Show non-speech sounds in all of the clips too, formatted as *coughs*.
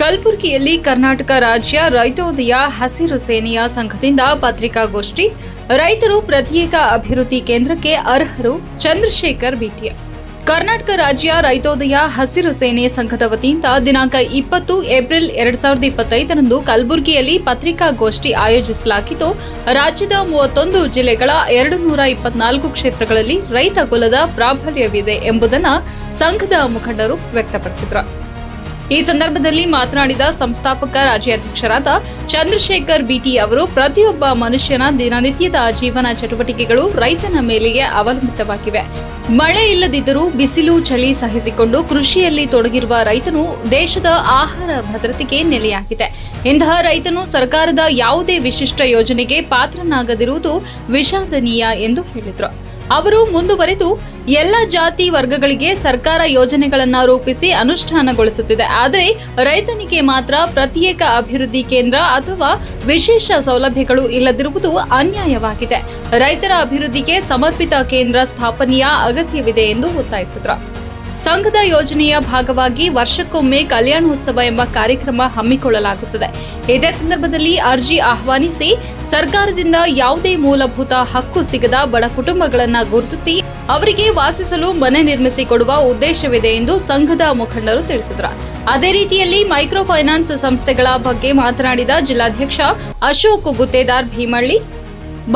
ಕಲಬುರಗಿಯಲ್ಲಿ ಕರ್ನಾಟಕ ರಾಜ್ಯ ರೈತೋದಯ ಹಸಿರು ಸೇನೆಯ ಸಂಘದಿಂದ ಪತ್ರಿಕಾಗೋಷ್ಠಿ. ರೈತರು ಪ್ರತ್ಯೇಕ ಅಭಿವೃದ್ಧಿ ಕೇಂದ್ರಕ್ಕೆ ಅರ್ಹರು ಚಂದ್ರಶೇಖರ್ ಬಿಟಿಯ ಕರ್ನಾಟಕ ರಾಜ್ಯ ರೈತೋದಯ ಹಸಿರು ಸೇನೆ ಸಂಘದ ವತಿಯಿಂದ ದಿನಾಂಕ ಇಪ್ಪತ್ತು ಏಪ್ರಿಲ್ ಎರಡ್ ಸಾವಿರದ ಇಪ್ಪತ್ತೈದರಂದು ಕಲಬುರಗಿಯಲ್ಲಿ ಪತ್ರಿಕಾಗೋಷ್ಠಿ ಆಯೋಜಿಸಲಾಗಿದ್ದು ರಾಜ್ಯದ ಮೂವತ್ತೊಂದು ಜಿಲ್ಲೆಗಳ ಎರಡು ನೂರ ಇಪ್ಪತ್ನಾಲ್ಕು ಕ್ಷೇತ್ರಗಳಲ್ಲಿ ರೈತ ಕುಲದ ಪ್ರಾಬಲ್ಯವಿದೆ ಎಂಬುದನ್ನು ಸಂಘದ ಮುಖಂಡರು ವ್ಯಕ್ತಪಡಿಸಿದರು. ಈ ಸಂದರ್ಭದಲ್ಲಿ ಮಾತನಾಡಿದ ಸಂಸ್ಥಾಪಕ ರಾಜ್ಯಾಧ್ಯಕ್ಷರಾದ ಚಂದ್ರಶೇಖರ್ ಬಿಟಿ ಅವರು, ಪ್ರತಿಯೊಬ್ಬ ಮನುಷ್ಯನ ದಿನನಿತ್ಯದ ಜೀವನ ಚಟುವಟಿಕೆಗಳು ರೈತನ ಮೇಲೆಯೇ ಅವಲಂಬಿತವಾಗಿವೆ. ಮಳೆ ಇಲ್ಲದಿದ್ದರೂ ಬಿಸಿಲು, ಚಳಿ ಸಹಿಸಿಕೊಂಡು ಕೃಷಿಯಲ್ಲಿ ತೊಡಗಿರುವ ರೈತನು ದೇಶದ ಆಹಾರ ಭದ್ರತೆಗೆ ನೆಲೆಯಾಗಿದೆ. ಇಂತಹ ರೈತನು ಸರ್ಕಾರದ ಯಾವುದೇ ವಿಶಿಷ್ಟ ಯೋಜನೆಗೆ ಪಾತ್ರನಾಗದಿರುವುದು ವಿಷಾದನೀಯ ಎಂದು ಹೇಳಿದರು. ಅವರು ಮುಂದುವರೆದು ಎಲ್ಲ ಜಾತಿ ವರ್ಗಗಳಿಗೆ ಸರ್ಕಾರ ಯೋಜನೆಗಳನ್ನ ರೂಪಿಸಿ ಅನುಷ್ಠಾನಗೊಳಿಸುತ್ತಿದೆ. ಆದರೆ ರೈತನಿಗೆ ಮಾತ್ರ ಪ್ರತ್ಯೇಕ ಅಭಿವೃದ್ಧಿ ಕೇಂದ್ರ ಅಥವಾ ವಿಶೇಷ ಸೌಲಭ್ಯಗಳು ಇಲ್ಲದಿರುವುದು ಅನ್ಯಾಯವಾಗಿದೆ. ರೈತರ ಅಭಿವೃದ್ಧಿಗೆ ಸಮರ್ಪಿತ ಕೇಂದ್ರ ಸ್ಥಾಪನೆಯ ಅಗತ್ಯವಿದೆ ಎಂದು ಒತ್ತಾಯಿಸಿದರು. ಸಂಘದ ಯೋಜನೆಯ ಭಾಗವಾಗಿ ವರ್ಷಕ್ಕೊಮ್ಮೆ ಕಲ್ಯಾಣೋತ್ಸವ ಎಂಬ ಕಾರ್ಯಕ್ರಮ ಹಮ್ಮಿಕೊಳ್ಳಲಾಗುತ್ತದೆ. ಇದೇ ಸಂದರ್ಭದಲ್ಲಿ ಅರ್ಜಿ ಆಹ್ವಾನಿಸಿ ಸರ್ಕಾರದಿಂದ ಯಾವುದೇ ಮೂಲಭೂತ ಹಕ್ಕು ಸಿಗದ ಬಡ ಕುಟುಂಬಗಳನ್ನು ಗುರುತಿಸಿ ಅವರಿಗೆ ವಾಸಿಸಲು ಮನೆ ನಿರ್ಮಿಸಿ ಕೊಡುವ ಉದ್ದೇಶವಿದೆ ಎಂದು ಸಂಘದ ಮುಖಂಡರು ತಿಳಿಸಿದರು. ಅದೇ ರೀತಿಯಲ್ಲಿ ಮೈಕ್ರೋ ಫೈನಾನ್ಸ್ ಸಂಸ್ಥೆಗಳ ಬಗ್ಗೆ ಮಾತನಾಡಿದ ಜಿಲ್ಲಾಧ್ಯಕ್ಷ ಅಶೋಕ್ ಗುತ್ತೇದಾರ್ ಭೀಮಳ್ಳಿ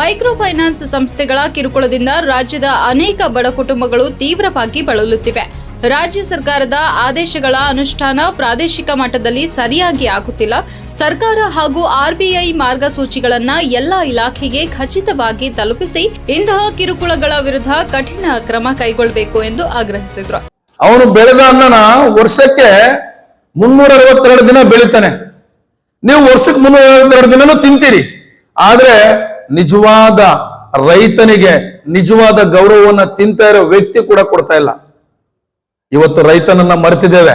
ಮೈಕ್ರೋ ಫೈನಾನ್ಸ್ ಸಂಸ್ಥೆಗಳ ಕಿರುಕುಳದಿಂದ ರಾಜ್ಯದ ಅನೇಕ ಬಡ ಕುಟುಂಬಗಳು ತೀವ್ರವಾಗಿ ಬಳಲುತ್ತಿವೆ. ರಾಜ್ಯ ಸರ್ಕಾರದ ಆದೇಶಗಳ ಅನುಷ್ಠಾನ ಪ್ರಾದೇಶಿಕ ಮಟ್ಟದಲ್ಲಿ ಸರಿಯಾಗಿ ಆಗುತ್ತಿಲ್ಲ. ಸರ್ಕಾರ ಹಾಗೂ ಆರ್ಬಿಐ ಮಾರ್ಗಸೂಚಿಗಳನ್ನ ಎಲ್ಲಾ ಇಲಾಖೆಗೆ ಖಚಿತವಾಗಿ ತಲುಪಿಸಿ ಇಂತಹ ಕಿರುಕುಳಗಳ ವಿರುದ್ಧ ಕಠಿಣ ಕ್ರಮ ಕೈಗೊಳ್ಳಬೇಕು ಎಂದು ಆಗ್ರಹಿಸಿದ್ರು. ಅವನು ಬೆಳೆದ ಅನ್ನನ ವರ್ಷಕ್ಕೆ ಮುನ್ನೂರ ಅರವತ್ತೆರಡು ದಿನ ಬೆಳಿತಾನೆ. ನೀವು ವರ್ಷಕ್ಕೆ ಮುನ್ನೂರ ಅರವತ್ತೆರಡು ದಿನನೂ ತಿಂತೀರಿ. ಆದ್ರೆ ನಿಜವಾದ ರೈತನಿಗೆ ನಿಜವಾದ ಗೌರವವನ್ನ ತಿಂತ ಇರೋ ವ್ಯಕ್ತಿ ಕೂಡ ಕೊಡ್ತಾ ಇಲ್ಲ. ಇವತ್ತು ರೈತನನ್ನ ಮರೆತಿದ್ದೇವೆ.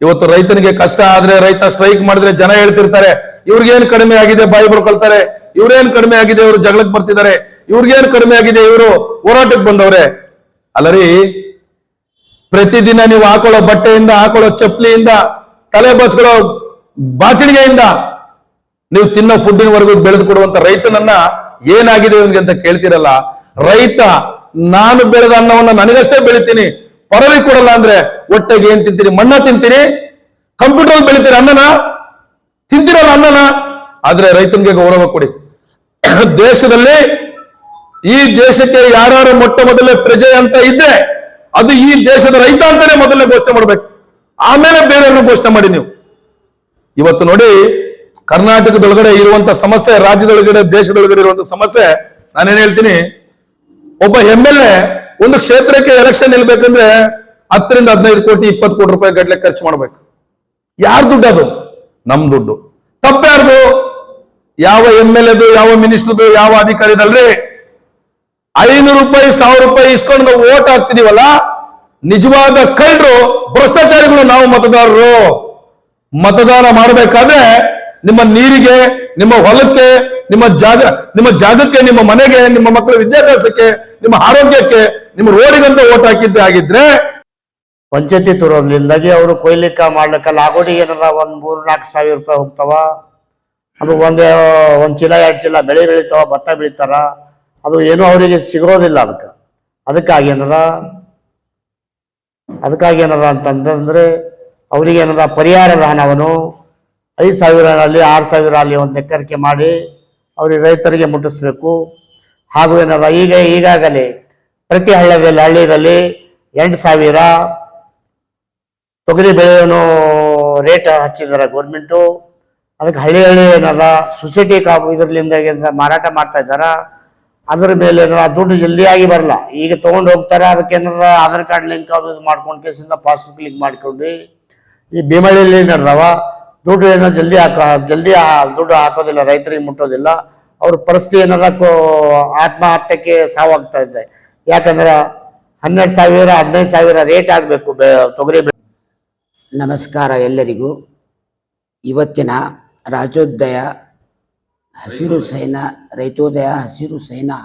ಇವತ್ತು ರೈತನಿಗೆ ಕಷ್ಟ ಆದ್ರೆ ರೈತ ಸ್ಟ್ರೈಕ್ ಮಾಡಿದ್ರೆ ಜನ ಹೇಳ್ತಿರ್ತಾರೆ, ಇವ್ರಿಗೇನ್ ಕಡಿಮೆ ಆಗಿದೆ ಬಾಯಿ ಬಡ್ಕೊಳ್ತಾರೆ ಇವ್ರೇನ್ ಕಡಿಮೆ ಆಗಿದೆ ಇವರು ಜಗಳಕ್ಕೆ ಬರ್ತಿದ್ದಾರೆ, ಇವ್ರಿಗೇನ್ ಕಡಿಮೆ ಆಗಿದೆ ಇವರು ಹೋರಾಟಕ್ಕೆ ಬಂದವ್ರೆ. ಅಲ್ಲರಿ, ಪ್ರತಿದಿನ ನೀವು ಹಾಕೊಳ್ಳೋ ಬಟ್ಟೆಯಿಂದ, ಹಾಕೊಳ್ಳೋ ಚಪ್ಪಲಿಯಿಂದ ತಲೆ ಬಚ್ಕೊಳ್ಳೋ ಬಾಚಣಿಗೆಯಿಂದ ನೀವು ತಿನ್ನೋ ಫುಡ್ಡಿನವರೆಗೂ ಬೆಳೆದು ಕೊಡುವಂತ ರೈತನನ್ನ ಏನಾಗಿದೆ ಅಂತ ಕೇಳ್ತಿರಲ್ಲ, ರೈತ ನಾನು ಬೆಳೆದ ಅನ್ನವನ್ನ ನನಗಷ್ಟೇ ಬೆಳಿತೀನಿ ಪರವಿ ಕೊಡಲ್ಲ ಅಂದ್ರೆ ಒಟ್ಟೆಗೆ ಏನ್ ತಿಂತೀರಿ? ಮಣ್ಣ ತಿಂತೀರಿ? ಕಂಪ್ಯೂಟರ್ ಬೆಳಿತೀರಿ ಅನ್ನನ? ತಿಂತಿರಲ್ಲ ಅನ್ನನ? ಆದ್ರೆ ರೈತನಿಗೆ ಗೌರವ ಕೊಡಿ. *coughs* ದೇಶದಲ್ಲಿ ಈ ದೇಶಕ್ಕೆ ಯಾರು ಮೊಟ್ಟ ಮೊದಲೇ ಪ್ರಜೆ ಅಂತ ಇದ್ರೆ ಅದು ಈ ದೇಶದ ರೈತ ಅಂತಾನೆ ಮೊದಲನೇ ಘೋಷಣೆ ಮಾಡ್ಬೇಕು. ಆಮೇಲೆ ಬೇರೆಯವ್ರನ್ನ ಘೋಷಣೆ ಮಾಡಿ ನೀವು. ಇವತ್ತು ನೋಡಿ, ಕರ್ನಾಟಕದೊಳಗಡೆ ಇರುವಂತ ಸಮಸ್ಯೆ, ರಾಜ್ಯದೊಳಗಡೆ, ದೇಶದೊಳಗಡೆ ಇರುವಂತ ಸಮಸ್ಯೆ, ನಾನೇನ್ ಹೇಳ್ತೀನಿ, ಒಬ್ಬ ಎಂ ಎಲ್ ಎ ಒಂದು ಕ್ಷೇತ್ರಕ್ಕೆ ಎಲೆಕ್ಷನ್ ನಿಲ್ಬೇಕಂದ್ರೆ ಹತ್ತರಿಂದ ಹದಿನೈದು ಕೋಟಿ, ಇಪ್ಪತ್ತು ಕೋಟಿ ರೂಪಾಯಿ ಗಟ್ಟಲೆ ಖರ್ಚು ಮಾಡ್ಬೇಕು. ಯಾರ ದುಡ್ಡು ಅದು? ನಮ್ ದುಡ್ಡು. ತಪ್ಪ್ಯಾರ್ದು? ಯಾವ ಎಂ ಎಲ್ ಎದು, ಯಾವ ಮಿನಿಸ್ಟರ್ದು, ಯಾವ ಅಧಿಕಾರಿದಲ್ರಿ? ಐನೂರು ರೂಪಾಯಿ, ಸಾವಿರ ರೂಪಾಯಿ ಇಸ್ಕೊಂಡು ನಾವು ಓಟ್ ಹಾಕ್ತಿದೀವಲ್ಲ, ನಿಜವಾದ ಕಳ್ಳರು, ಭ್ರಷ್ಟಾಚಾರಿಗಳು ನಾವು ಮತದಾರರು. ಮತದಾನ ಮಾಡಬೇಕಾದ್ರೆ ನಿಮ್ಮ ನೀರಿಗೆ, ನಿಮ್ಮ ಹೊಲಕ್ಕೆ, ನಿಮ್ಮ ಜಾಗ, ನಿಮ್ಮ ಜಾಗಕ್ಕೆ, ನಿಮ್ಮ ಮನೆಗೆ, ನಿಮ್ಮ ಮಕ್ಕಳ ವಿದ್ಯಾಭ್ಯಾಸಕ್ಕೆ, ನಿಮ್ಮ ಆರೋಗ್ಯಕ್ಕೆ ನಿಮ್ಮ ರೋಡಿಗಂತ ಓಟ್ ಹಾಕಿದ್ದೆ ಆಗಿದ್ರೆ ಪಂಚಾಯತಿ ತರೋದ್ರಿಂದಾಗಿ ಅವರು ಕೊಯ್ಲಿಕ್ಕ ಮಾಡ್ಲಿಕ್ಕ ಲಾಗೋಡಿ ಏನಾರ ಒಂದ್ ಮೂರ್ ನಾಲ್ಕು ಸಾವಿರ ರೂಪಾಯಿ ಹೋಗ್ತಾವ. ಅದು ಒಂದ್ ಒಂದ್ ಚೀಲ, ಎರಡು ಚೀಲ ಬೆಳೆ ಬೆಳಿತಾವ, ಭತ್ತ ಬೆಳಿತಾರ. ಅದು ಏನು ಅವರಿಗೆ ಸಿಗೋದಿಲ್ಲ ಅದಕ್ಕೆ. ಅದಕ್ಕಾಗಿ ಏನಾರ ಅದಕ್ಕಾಗಿ ಏನಾರ ಅಂತಂದ್ರೆ ಅವರಿಗೆ ಏನಾರ ಪರಿಹಾರದ ಹಣವನ್ನು ಐದು ಸಾವಿರ ಆಗಲಿ ಆರು ಸಾವಿರ ಅಲ್ಲಿ ಒಂದು ಎಕರಿಕೆ ಮಾಡಿ ಅವ್ರಿಗೆ ರೈತರಿಗೆ ಮುಟ್ಟಿಸ್ಬೇಕು. ಹಾಗೂ ಏನಾರ ಈಗ, ಈಗಾಗಲೇ ಪ್ರತಿ ಹಳ್ಳಿಯಲ್ಲಿ ಹಳ್ಳಿಯಲ್ಲಿ ಎಂಟು ಸಾವಿರ ತೊಗರಿ ಬೆಳೆಯನ್ನು ರೇಟ್ ಹಚ್ಚಿದ್ದಾರೆ ಗೌರ್ಮೆಂಟು ಅದಕ್ಕೆ ಹಳ್ಳಿ ಹಳ್ಳಿ ಏನದ ಸೊಸೈಟಿ ಕಾಪು ಇದರಿಂದ ಮಾರಾಟ ಮಾಡ್ತಾ ಇದ್ದಾರ? ಅದ್ರ ಮೇಲೆ ಏನದ ದುಡ್ಡು ಜಲ್ದಿಯಾಗಿ ಬರಲ್ಲ. ಈಗ ತೊಗೊಂಡು ಹೋಗ್ತಾರೆ, ಅದಕ್ಕೆ ಏನದ ಆಧಾರ್ ಕಾರ್ಡ್ ಲಿಂಕ್ ಅದು ಮಾಡ್ಕೊಂಡು ಕೇಸಿಂದ ಪಾಸ್ಬುಕ್ ಲಿಂಕ್ ಮಾಡ್ಕೊಂಡು. ಈ ಭೀಮಳಿಯಲ್ಲಿ ನಡೆದವ? ದುಡ್ಡು ಏನೋ ಜಲ್ದಿ ಹಾಕ, ಜಲ್ದಿ ದುಡ್ಡು ಹಾಕೋದಿಲ್ಲ, ರೈತರಿಗೆ ಮುಟ್ಟೋದಿಲ್ಲ. ಅವ್ರ ಪರಿಸ್ಥಿತಿ ಏನದ ಆತ್ಮಹತ್ಯಕ್ಕೆ ಸಾವಾಗ್ತಾ ಇದೆ. ಯಾಕಂದ್ರೆ ಹನ್ನೆರಡು ಸಾವಿರ, ಹದಿನೈದು ಸಾವಿರ ರೇಟ್ ಆಗಬೇಕು ತೊಗರಿ ನಮಸ್ಕಾರ ಎಲ್ಲರಿಗೂ. ಇವತ್ತಿನ ರಾಜ್ಯೋದಯ ಹಸಿರು ಸೇನಾ, ರೈತೋದಯ ಹಸಿರು ಸೇನಾ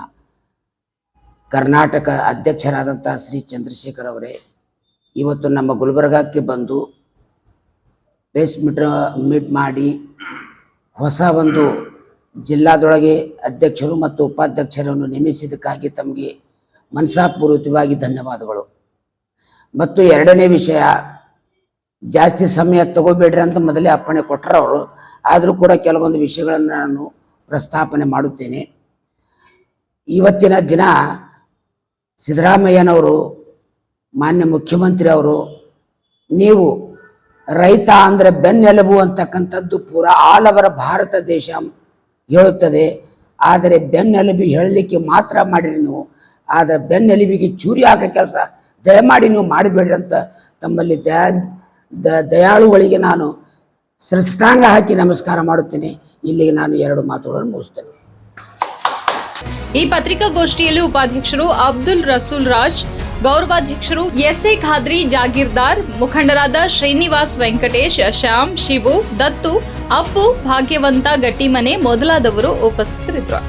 ಕರ್ನಾಟಕ ಅಧ್ಯಕ್ಷರಾದಂಥ ಶ್ರೀ ಚಂದ್ರಶೇಖರ್ ಅವರೇ, ಇವತ್ತು ನಮ್ಮ ಗುಲ್ಬರ್ಗಕ್ಕೆ ಬಂದು ಬೇಸ್ ಮೀಟ್ ಮೀಟ್ ಮಾಡಿ ಹೊಸ ಒಂದು ಜಿಲ್ಲಾದೊಳಗೆ ಅಧ್ಯಕ್ಷರು ಮತ್ತು ಉಪಾಧ್ಯಕ್ಷರನ್ನು ನೇಮಿಸಿದ್ದಕ್ಕಾಗಿ ತಮಗೆ ಮನಸಾಪೂರ್ವಕವಾಗಿ ಧನ್ಯವಾದಗಳು. ಮತ್ತು ಎರಡನೇ ವಿಷಯ, ಜಾಸ್ತಿ ಸಮಯ ತಗೋಬೇಡ್ರಿ ಅಂತ ಮೊದಲೇ ಅಪ್ಪಣೆ ಕೊಟ್ಟರು ಅವರು. ಆದರೂ ಕೂಡ ಕೆಲವೊಂದು ವಿಷಯಗಳನ್ನು ನಾನು ಪ್ರಸ್ತಾಪನೆ ಮಾಡುತ್ತೇನೆ. ಇವತ್ತಿನ ದಿನ ಸಿದ್ದರಾಮಯ್ಯನವರು, ಮಾನ್ಯ ಮುಖ್ಯಮಂತ್ರಿ ಅವರು, ನೀವು ರೈತ ಅಂದರೆ ಬೆನ್ನೆಲುಬು ಅಂತಕ್ಕಂಥದ್ದು ಪೂರ ಆಲ್ ಭಾರತ ದೇಶ ಹೇಳುತ್ತದೆ. ಆದರೆ ಬೆನ್ನೆಲುಬು ಹೇಳಲಿಕ್ಕೆ ಮಾತ್ರ ಮಾಡಿರಿ ನೀವು. ಆದರೆ ಬೆನ್ನೆಲುಬಿಗೆ ಚೂರಿ ಹಾಕೋ ಕೆಲಸ. ದಯಮಾಡಿ ನೀವು ಮಾಡಬೇಡ್ರಿ ಅಂತ ತಮ್ಮಲ್ಲಿ ದಯಾ ದಯಾಳುಗಳಿಗೆ ನಾನು ಸೃಷ್ಟಾಂಗ ಹಾಕಿ ನಮಸ್ಕಾರ ಮಾಡುತ್ತೇನೆ. ಇಲ್ಲಿಗೆ ನಾನು ಎರಡು ಮಾತುಗಳನ್ನು ಮುಗಿಸ್ತೇನೆ. ಈ ಪತ್ರಿಕಾಗೋಷ್ಠಿಯಲ್ಲಿ ಉಪಾಧ್ಯಕ್ಷರು ಅಬ್ದುಲ್ ರಸೂಲ್ ರಾಜ್, ಗೌರವಾಧ್ಯಕ್ಷರು ಎಸ್ ಎ ಖಾದ್ರಿ ಜಾಗೀರ್ದಾರ್, ಮುಖಂಡರಾದ ಶ್ರೀನಿವಾಸ್ ವೆಂಕಟೇಶ್, ಶ್ಯಾಮ್, ಶಿವು, ದತ್ತು, ಅಪ್ಪು, ಭಾಗ್ಯವಂತ ಗಟ್ಟಿಮನೆ ಮೊದಲಾದವರು ಉಪಸ್ಥಿತರಿದ್ದರು.